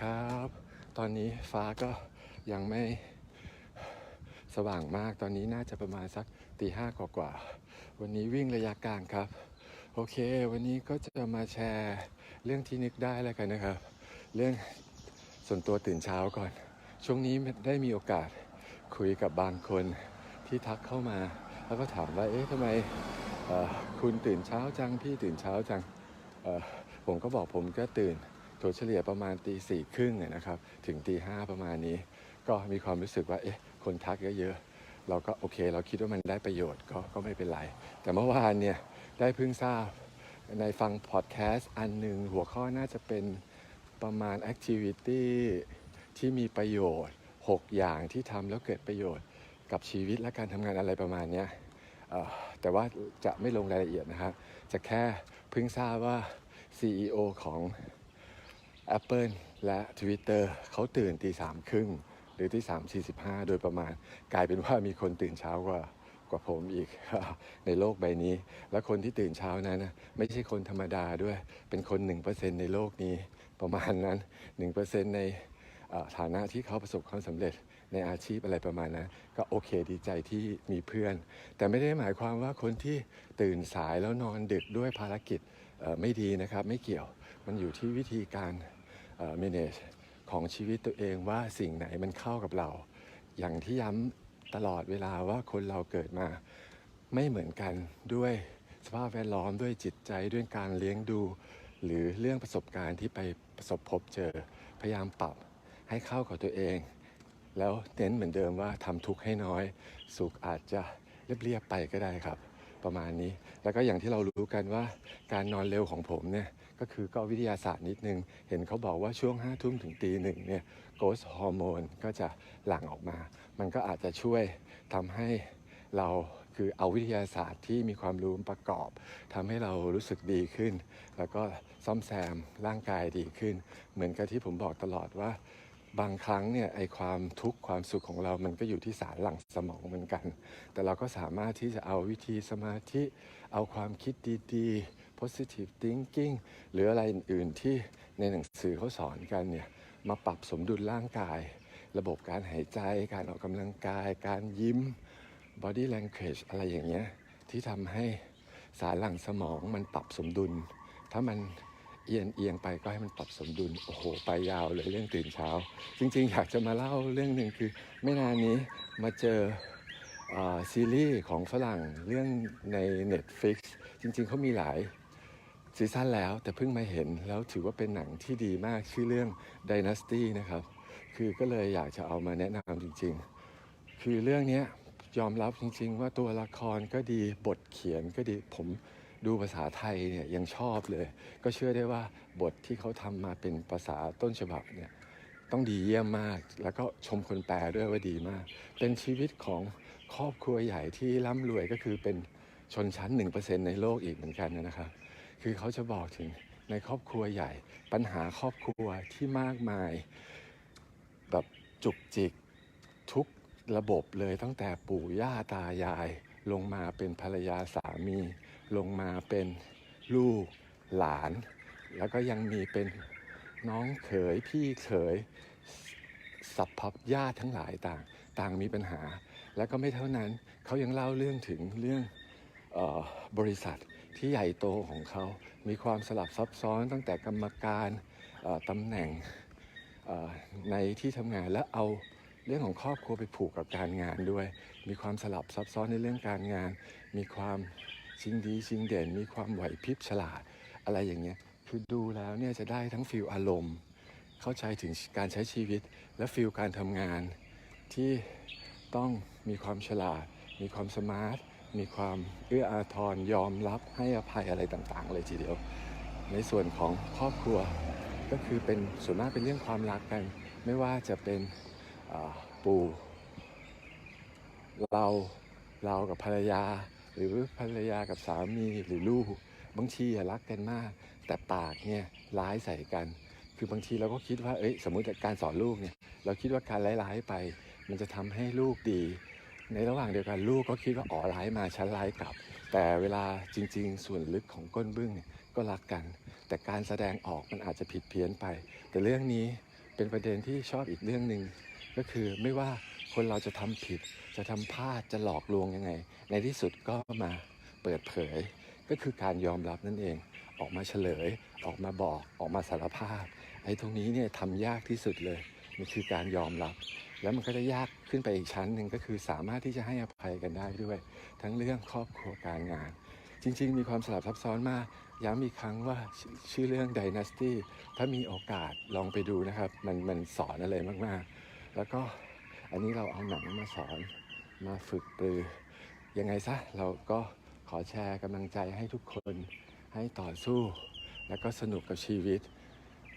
ครับ ตอนนี้ฟ้าก็ยังไม่สว่างมาก ตอนนี้น่าจะประมาณสักตีห้ากว่าๆวันนี้วิ่งระยะกลางครับ โอเค วันนี้ก็จะมาแชร์เรื่องที่นึกได้แล้วกันนะครับ เรื่องส่วนตัวตื่นเช้าก่อน ช่วงนี้ได้มีโอกาสคุยกับบางคนที่ทักเข้ามา แล้วก็ถามว่า เอ๊ะทำไมคุณตื่นเช้าจัง พี่ตื่นเช้าจัง ผมก็บอกผมก็ตื่น ตัวเฉลี่ยประมาณตีสี่ครึ่งนะครับ ถึงตีห้าประมาณนี้ ก็มีความรู้สึกว่า เอ๊ะ คนทักเยอะๆ เราก็โอเค เราคิดว่ามันได้ประโยชน์ก็ก็ไม่เป็นไร แต่เมื่อวานเนี่ย ได้เพิ่งทราบในฟังพอดแคสต์อันหนึ่งหัวข้อน่าจะเป็นประมาณ activity ที่มีประโยชน์ 6 อย่างที่ทำแล้วเกิดประโยชน์กับชีวิตและการทำงานอะไรประมาณนี้แต่ว่าจะไม่ลงรายละเอียดนะครับจะแค่เพิ่งทราบว่า CEO ของ Apple และ Twitter เขาตื่นตีสามครึ่งหรือที่สามสี่สิบห้าโดยประมาณ กลายเป็นว่ามีคนตื่นเช้ากว่ากว่าผมอีกในโลกใบนี้ และคนที่ตื่นเช้านั้นนะไม่ใช่คนธรรมดาด้วย เป็นคน 1%ในโลกนี้ประมาณนั้น 1%ในเอ่อฐานะที่เขาประสบความสำเร็จในอาชีพอะไรประมาณนั้นก็โอเคดีใจที่มีเพื่อน แต่ไม่ได้หมายความว่าคนที่ตื่นสายแล้วนอนดึกด้วยภารกิจไม่ดีนะครับ ไม่เกี่ยวมันอยู่ที่วิธีการ เอ่อ manage ของชีวิตตัวเองว่าสิ่งไหนมันเข้ากับเรา อย่างที่ย้ำตลอดเวลาว่าคนเราเกิดมาไม่เหมือนกันด้วยสภาพแวดล้อมด้วยจิตใจด้วยการเลี้ยงดู หรือเรื่องประสบการณ์ที่ไปประสบพบเจอ พยายามปรับให้เข้ากับตัวเอง แล้วเน้นเหมือนเดิมว่าทำทุกข์ให้น้อย สุขอาจจะเรียบๆไปก็ได้ครับ ประมาณนี้ แล้วก็อย่างที่เรารู้กันว่าการนอนเร็วของผมเนี่ย ก็คือก็วิทยาศาสตร์นิดนึง เห็นเขาบอกว่าช่วงห้าทุ่มถึงตีหนึ่งเนี่ยโกสฮอร์โมนก็จะหลั่งออกมา มันก็อาจจะช่วยทำให้เราคือเอาวิทยาศาสตร์ที่มีความรู้ประกอบทำให้เรารู้สึกดีขึ้น แล้วก็ซ่อมแซมร่างกายดีขึ้น เหมือนกับที่ผมบอกตลอดว่า บางครั้งเนี่ยไอความทุกข์ความสุขของเรามันก็อยู่ที่สารหลั่งสมองเหมือนกัน แต่เราก็สามารถที่จะเอาวิธีสมาธิเอาความคิดดีๆ positive thinking หรืออะไรอื่นๆที่ในหนังสือเขาสอนกันเนี่ยมาปรับสมดุลร่างกาย ระบบการหายใจ การออกกำลังกาย การยิ้ม body language อะไรอย่างเงี้ยที่ทำให้สารหลั่งสมองมันปรับสมดุล ถ้ามันเอียงเอียงไปก็ให้มันปรับสมดุล โอ้โห ไปยาวเลยเรื่องตื่นเช้า จริงๆ อยากจะมาเล่าเรื่องหนึ่งคือ ไม่นานนี้มาเจอซีรีส์ของฝรั่งเรื่องใน Netflix จริงๆเขามีหลาย ซีซั่นแล้วแต่เพิ่งมาเห็นแล้วถือว่าเป็นหนังที่ดีมากชื่อเรื่อง Dynasty นะครับ คือก็เลยอยากจะเอามาแนะนำจริง ๆ คือเรื่องนี้ยยอมรับจริง ๆ ว่าตัวละครก็ดีบทเขียนก็ดีผมดูภาษาไทยเนี่ยยังชอบเลย ก็เชื่อได้ว่าบทที่เขาทำมาเป็นภาษาต้นฉบับเนี่ยต้องดีเยี่ยมมาก แล้วก็ชมคนแปลด้วยว่าดีมาก เป็นชีวิตของครอบครัวใหญ่ที่ร่ำรวยก็คือเป็นชนชั้น 1%ในโลกอีกเหมือนกันนะครับ คือเขาจะบอกถึงในครอบครัวใหญ่ ปัญหาครอบครัวที่มากมาย แบบจุกจิกทุกระบบเลยตั้งแต่ปู่ย่าตายาย ลงมาเป็นภรรยาสามี ลงมาเป็นลูกหลาน แล้วก็ยังมีเป็นน้องเขยพี่เขยสัพพญาติทั้งหลายต่าง ต่างมีปัญหา แล้วก็ไม่เท่านั้นเขายังเล่าเรื่องถึงเรื่อง บริษัทที่ใหญ่โตของเขา มีความสลับซับซ้อนตั้งแต่กรรมการตำแหน่งในที่ทำงานและเอาเรื่องของครอบครัวไปผูกกับการงานด้วย มีความสลับซับซ้อนในเรื่องการงาน มีความชิงดีชิงเด่น มีความไหวพริบฉลาด อะไรอย่างเงี้ย คือดูแล้วเนี่ยจะได้ทั้งฟิลอารมณ์ เข้าใจถึงการใช้ชีวิต และฟิลการทำงานที่ต้องมีความฉลาด มีความสมาร์ท มีความเอื้ออาทรยอมรับให้อภัยอะไรต่างๆ เลยทีเดียว ในส่วนของครอบครัวก็คือเป็นส่วนมากเป็นเรื่องความรักกัน ไม่ว่าจะเป็นปู่เราเรากับภรรยา หรือภรรยากับสามีหรือลูกบางทีรักกันมาก แต่ปากเนี่ยร้ายใส่กัน คือบางทีเราก็คิดว่าเอ้ยสมมุติการสอนลูกเนี่ยเราคิดว่าการร้ายๆไป มันจะทำให้ลูกดี ในระหว่างเดียวกันลูกก็คิดว่าอ๋อร้ายมาฉันร้ายกลับ แต่เวลาจริง ๆ ส่วนลึกของก้นบึ้งเนี่ยก็รักกัน แต่การแสดงออกมันอาจจะผิดเพี้ยนไป แต่เรื่องนี้เป็นประเด็นที่ชอบอีกเรื่องหนึ่งก็คือไม่ว่าคนเราจะทำผิด จะทำพลาดจะหลอกลวงยังไง ในที่สุดก็มาเปิดเผย ก็คือการยอมรับนั่นเอง ออกมาเฉลย ออกมาบอกออกมาสารภาพไอ้ตรงนี้เนี่ยทำยากที่สุดเลยมันคือการยอมรับ แล้วมันก็จะยากขึ้นไปอีกชั้นหนึ่งก็คือสามารถที่จะให้อภัยกันได้ด้วย ทั้งเรื่องครอบครัวการงาน จริง ๆ มีความสลับซับซ้อนมาก ย้ำอีกครั้งว่าชชื่อเรื่อง Dynasty ถ้ามีโอกาสลองไปดูนะครับ มันมันสอนอะไรมากๆ แล้วก็อันนี้เราเอาหนังมาสอนมาฝึกปรือ ยังไงซะเราก็ขอแชร์กำลังใจให้ทุกคนให้ต่อสู้ แล้วก็สนุกกับชีวิต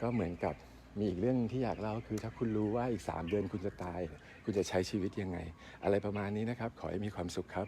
ก็เหมือนกับ มีอีกเรื่องที่อยากเล่าคือถ้าคุณรู้ว่าอีก 3 เดือนคุณจะตาย คุณจะใช้ชีวิตยังไง อะไรประมาณนี้นะครับ ขอให้มีความสุขครับ